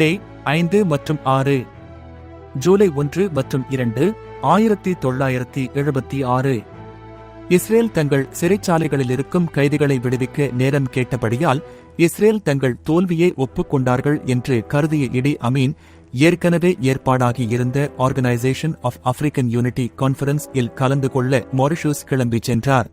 டே ஐந்து மற்றும் ஆறு. ஜூலை ஒன்று மற்றும் இரண்டு ஆயிரத்தி தொள்ளாயிரத்தி எழுபத்தி ஆறு. இஸ்ரேல் தங்கள் சிறைச்சாலைகளில் இருக்கும் கைதிகளை விடுவிக்க நேரம் கேட்டபடியால் இஸ்ரேல் தங்கள் தோல்வியை ஒப்புக்கொண்டார்கள் என்று கருதிய இடி அமீன் ஏற்கனவே ஏற்பாடாகி இருந்த organisation of African unity conference இல் கலந்து கொள்ள மொரிஷூஸ் கிளம்பிச் சென்றார்.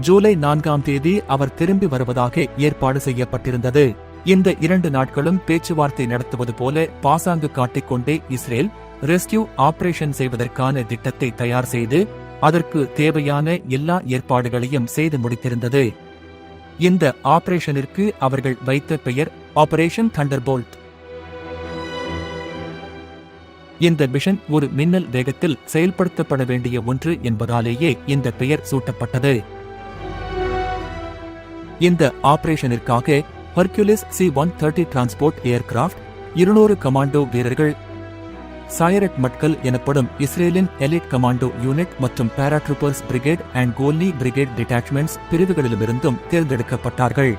ஜூலை நான்காம் தேதி அவர் திரும்பி வருவதாக ஏற்பாடு செய்யப்பட்டிருந்தது. இந்த இரண்டு நாட்களும் பேச்சுவார்த்தை நடத்துவது போல பாசாங்கு காட்டிக்கொண்டே இஸ்ரேல் ரெஸ்கியூ ஆபரேஷன் செய்வதற்கான திட்டத்தை தயார் செய்து அதற்கு தேவையான எல்லா ஏற்பாடுகளையும் செய்து முடித்திருந்தது. இந்த ஆபரேஷனிற்கு அவர்கள் வைத்த பெயர் ஆபரேஷன் தண்டர்போல்ட். இந்த மிஷன் ஒரு மின்னல் வேகத்தில் செயல்படுத்தப்பட வேண்டிய ஒன்று என்பதாலேயே இந்த பெயர் சூட்டப்பட்டது. இந்த ஆபரேஷனிற்காக Hercules C one thirty transport aircraft இருநூறு கமாண்டோ வீரர்கள். சாயரட் மட்கல் எனப்படும் இஸ்ரேலின் எலிட் கமாண்டோ யூனிட் மற்றும் paratroopers brigade and Golani brigade detachments பிரிவுகளிலிருந்தும் தேர்ந்தெடுக்கப்பட்டார்கள்.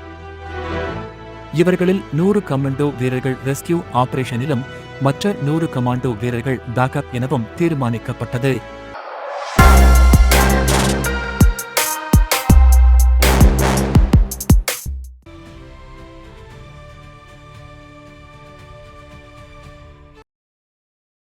இவர்களில் நூறு கமாண்டோ வீரர்கள் ரெஸ்கியூ ஆபரேஷனிலும் மற்ற நூறு கமாண்டோ வீரர்கள் பேக்கப் எனவும் தீர்மானிக்கப்பட்டது.